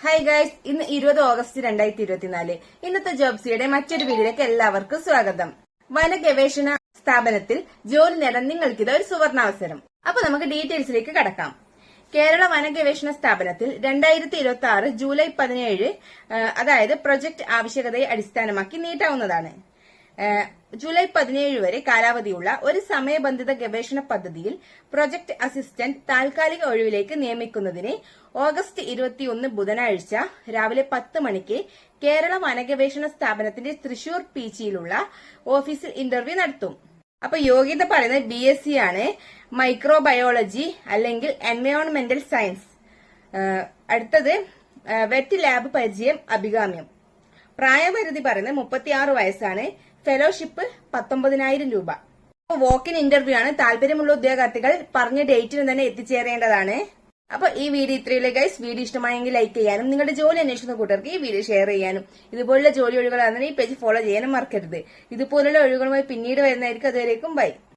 Hi guys ഇന്ന് ഇരുപത് August രണ്ടായിരത്തി ഇരുപത്തിനാല് ഇന്നത്തെ ജോബ്സിയുടെ മറ്റൊരു വീഡിയോയിലേക്ക് എല്ലാവർക്കും സ്വാഗതം. വന ഗവേഷണ സ്ഥാപനത്തിൽ ജോലി നേടാൻ നിങ്ങൾക്കിത് ഒരു സുവർണാവസരം അപ്പൊ നമുക്ക് ഡീറ്റെയിൽസിലേക്ക് കടക്കാം. കേരള വന ഗവേഷണ സ്ഥാപനത്തിൽ രണ്ടായിരത്തി ഇരുപത്തി ആറ് ജൂലൈ പതിനേഴ് അതായത് പ്രൊജക്ട് ആവശ്യകതയെ അടിസ്ഥാനമാക്കി നീട്ടാവുന്നതാണ്. ജൂലൈ പതിനേഴ് വരെ കാലാവധിയുള്ള ഒരു സമയബന്ധിത ഗവേഷണ പദ്ധതിയിൽ പ്രൊജക്ട് അസിസ്റ്റന്റ് താൽക്കാലിക ഒഴിവിലേക്ക് നിയമിക്കുന്നതിന് ഓഗസ്റ്റ് ഇരുപത്തിയൊന്ന് ബുധനാഴ്ച രാവിലെ പത്ത് മണിക്ക് കേരള വനഗവേഷണ സ്ഥാപനത്തിന്റെ തൃശൂർ പീച്ചിയിലുള്ള ഓഫീസിൽ ഇന്റർവ്യൂ നടത്തും. അപ്പൊ യോഗ്യത പറയുന്നത് ബി എസ് സി ആണ് മൈക്രോബയോളജി അല്ലെങ്കിൽ എൻവയോൺമെന്റൽ സയൻസ്. അടുത്തത് വെറ്റ് ലാബ് പരിചയം അഭികാമ്യം. പ്രായപരിധി പറയുന്നത് മുപ്പത്തിയാറ് വയസ്സാണ്. ഫെലോഷിപ്പ് പത്തൊമ്പതിനായിരം രൂപ. വോക്കിൻ ഇന്റർവ്യൂ ആണ്. താല്പര്യമുള്ള ഉദ്യോഗാർത്ഥികൾ പറഞ്ഞ ഡേറ്റിന് തന്നെ എത്തിച്ചേരേണ്ടതാണ്. അപ്പൊ ഈ വീഡിയോ ഇത്രയുള്ള ഗൈസ് വീഡിയോ ഇഷ്ടമായെങ്കിൽ ലൈക്ക് ചെയ്യാനും നിങ്ങളുടെ ജോലി അന്വേഷിക്കുന്ന കൂട്ടർക്ക് ഈ വീഡിയോ ഷെയർ ചെയ്യാനും ഇതുപോലുള്ള ജോലി ഒഴികളാണെന്ന് ഈ പേജ് ഫോളോ ചെയ്യാനും മറക്കരുത്. ഇതുപോലുള്ള ഒഴിവുകളുമായി പിന്നീട് വരുന്നതായിരിക്കും. അതുവരേക്കും ബൈ